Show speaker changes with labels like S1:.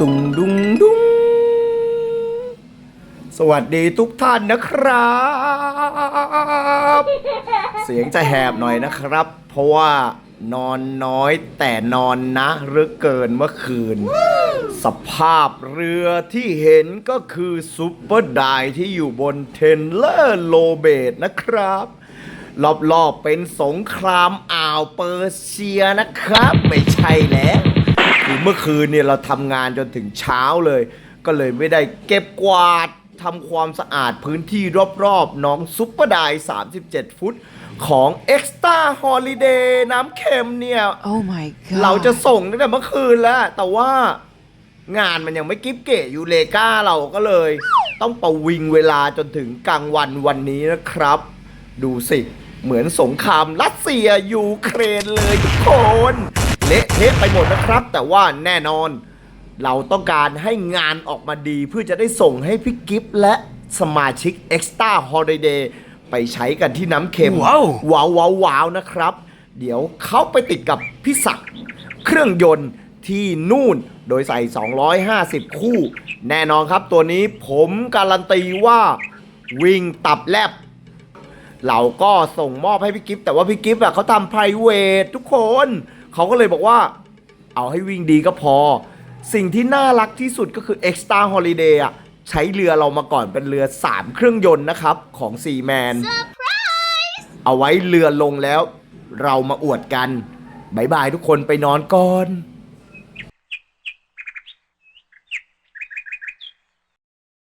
S1: ตุงดุงดุงสวัสดีทุกท่านนะครับ เสียงจะแหบหน่อยนะครับ เพราะว่านอนน้อยแต่นอนนะเหรือเกินเมื่อคืน สภาพเรือที่เห็นก็คือซุปเปอร์ไดร์ที่อยู่บนเทนเลอร์โลเบตนะครับ รอบๆเป็นสงครามอ่าวเปอร์เซียนะครับ ไม่ใช่แล้ว คือเมื่อคืนเนี่ยเราทำงานจนถึงเช้าเลย ก็เลยไม่ได้เก็บกวาดทำความสะอาดพื้นที่รอบๆ น้องซุปเปอร์ไดร์37 ฟุตของ Extra Holiday น้ำเค็มเนี่ย
S2: Oh my god
S1: เราจะส่งตั้งแต่เมื่อคืนแล้ว แต่ว่างานมันยังไม่กิฟเกะอยู่เลก้าเราก็เลย ต้องประวิงเวลาจนถึงกลางวันวันนี้นะครับ ดูสิ เหมือนสงครามรัสเซียยูเครนเลยทุกคน เละเทะไปหมดนะครับ แต่ว่าแน่นอน เราต้องการให้งานออกมาดีเพื่อจะได้ส่งให้พี่กิฟและสมาชิก Extra Holiday ไปใช้กันที่น้ำเค็ม
S3: ว้าว
S1: ว้าวว้าวว้าวนะครับ เดี๋ยวเขาไปติดกับพี่ศักดิ์เครื่องยนต์ที่นู่นโดยใส่ 250 คู่ แน่นอนครับตัวนี้ผมการันตีว่าวิ่งตับแลบ เราก็ส่งมอบให้พี่กิฟต์แต่ว่าพี่กิฟต์อะเขาทำ private ทุกคน เขาก็เลยบอกว่า เอาให้วิ่งดีก็พอ สิ่งที่น่ารักที่สุดก็คือ Extra Holiday อะใช้เรือเรามาก่อนเป็นเรือ 3 เครื่องยนต์นะครับ ของ s ีแมนเอาไว้เรือลงแล้ว เรามาอวดกันบายบายทุกคนไปนอนก่อน